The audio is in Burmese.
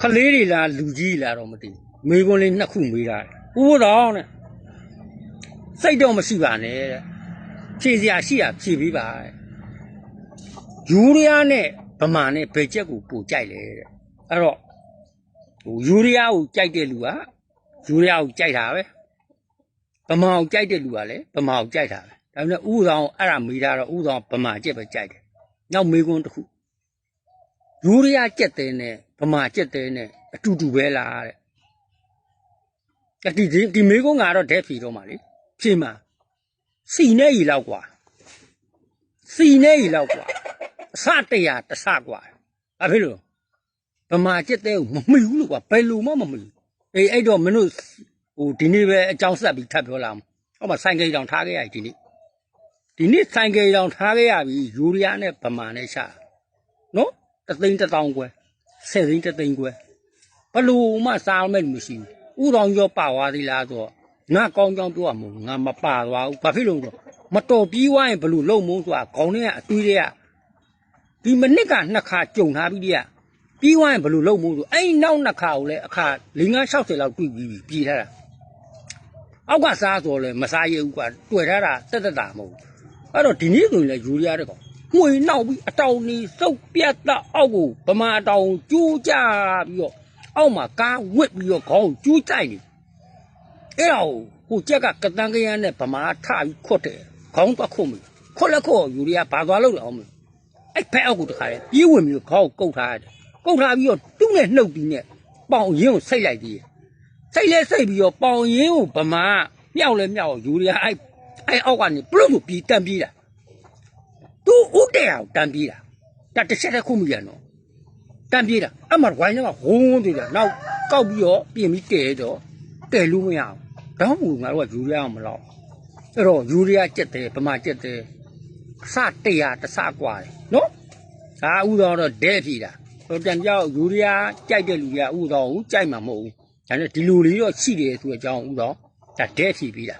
ခလေးတွေလားလူကြီးလားတော့မသိဘူးမေကွန်းလေးနှစ်ခုမေးတာဥပတော်နဲ့စိတ်တော့မရှိပါနဲ့တဲ့ဖြည့်စရာရှိရဖြည့်ပြီးပါတဲ့ယူရီးယားနဲ့ဗမာနဲ့ဘယ်ချက်ကိုပို့ကြိုက်လဲတဲ့အဲ့တော့ဟိုယူရီးယားကိုကြိုက်တဲ့လူကယူရီးယားကိုကြိုက်တာပဲဗမာကိုကြိုက်တဲ့လူကလည်းဗမာကိုကြိုက်တာပဲဒါပေမဲ့ဥဆောင်အဲ့ဒါမေးတာတော့ဥဆောင်ဗမာချက်ပဲကြိုက်တယ်နောက်မေကွန်းတစ်ခု ယူရီးယားကြက်တဲနဲ့ဗမာကြက်တဲနဲ့အတူတူပဲလားတဲ့ဒီဒီဒီမေကုန်းကတော့ဒဲဖြီတော့မှာလေဖြီမှာစီနဲ့ရီလောက်กว่าစီနဲ့ရီလောက်กว่าအစတရာတဆกว่าဘာဖြစ်လို့ဗမာကြက်တဲကိုမမိဘူးလို့ကွာဘယ်လိုမှမမိဘူးအေးအဲ့တော့မင်းတို့ဟိုဒီနေ့ပဲအကြောင်းဆက်ပြီးထပ်ပြောလာမှာဟောမှာဆိုင်ကိတ်တောင်ထားခဲ့ရဒီနေ့ဒီနေ့ဆိုင်ကိတ်တောင်ထားခဲ့ရပြီယူရီးယားနဲ့ဗမာနဲ့ရှာ နော် တသိန်းတစ်တောင်းကွယ်ဆယ်သိန်းတစ်သိန်းကွယ်ဘလို့မှစားမဲ့လူမရှိဘူးဥတော်ရောပါသွားသေးလားဆိုတော့ငါကောင်းကြောင်းပြောရမို့ငါမပါသွားဘူးဘာဖြစ်လို့လဲဆိုတော့မတော်ပြီးွားရင်ဘလို့လုံမို့ဆိုတာခေါင်းထဲကအတွေးတွေကဒီမနစ်ကနှစ်ခါကြုံထားပြီးတည်းကပြီးွားရင်ဘလို့လုံမို့ဆိုအဲ့နောက်နှစ်ခါကိုလည်းအခါ၄၅60လောက်တွေ့ပြီးပြီပြည်ထားတာအောက်ကစားဆိုလဲမစားရဘူးကွာတွေ့ထားတာတက်တက်တာမဟုတ်ဘူးအဲ့တော့ဒီနေ့ဆိုရင်လည်းယူရီးယားတဲ့ကောင် ငွေနောက်ပြီးအတောင်နေစုပ်ပြတ်တော့အောက်ကိုဗမာတောင်ကျိုးကြပြီးတော့အောက်မှာကားဝစ်ပြီးတော့ခေါင်းကျိုးကြိုက်နေအဲ့ဒါကိုဟိုကြက်ကကတန်ကရန်နဲ့ဗမာထပြီးခွတ်တယ်ခေါင်းသွားခုတ်မိခွတ်လက်ခွတ်ယူရီးယားဘာသွားလို့လဲအောင်မလို့အဲ့ဖက်အောက်ကိုတခါလေပြေးဝင်ပြီးတော့ခေါင်းကိုကုတ်ထားရတယ်ကုတ်ထားပြီးတော့သူ့နဲ့နှုတ်ပြီးနဲ့ပေါင်ရင်းကိုဆိတ်လိုက်သေးတယ်ဆိတ်လဲဆိတ်ပြီးတော့ပေါင်ရင်းကိုဗမာမြောက်လဲမြောက်ယူရီးယားအဲ့အဲ့အောက်ကနေပလုတ်ကိုပြီးတန်ပြေးတာသူ ဥတဲ့အောင်တန်ပြေးတာဒါတစ်ချက်တစ်ခုမရနော်တန်ပြေးတာအမှဝိုင်းတော့ဟိုးသေးတယ်နောက်ကောက်ပြီးတော့ပြင်ပြီးတဲတော့တဲလို့မရအောင်တောင်းဘူးငါတို့ကယူရီးယားမလောက်အဲ့တော့ယူရီးယားကြက်တယ်ဗမာကြက်တယ်အစတရာတဆกว่าတယ်နော်ဒါဥတော်တော့ဒဲဖြီတာဟိုတန်ကြောက်ယူရီးယားကြိုက်တဲ့လူတွေကဥတော်ကိုကြိုက်မှာမဟုတ်ဘူးဒါနဲ့ဒီလူလေးတော့ရှိတယ်ဆိုတဲ့အကြောင်းဥတော်ဒါဒဲဖြီပြီးတာ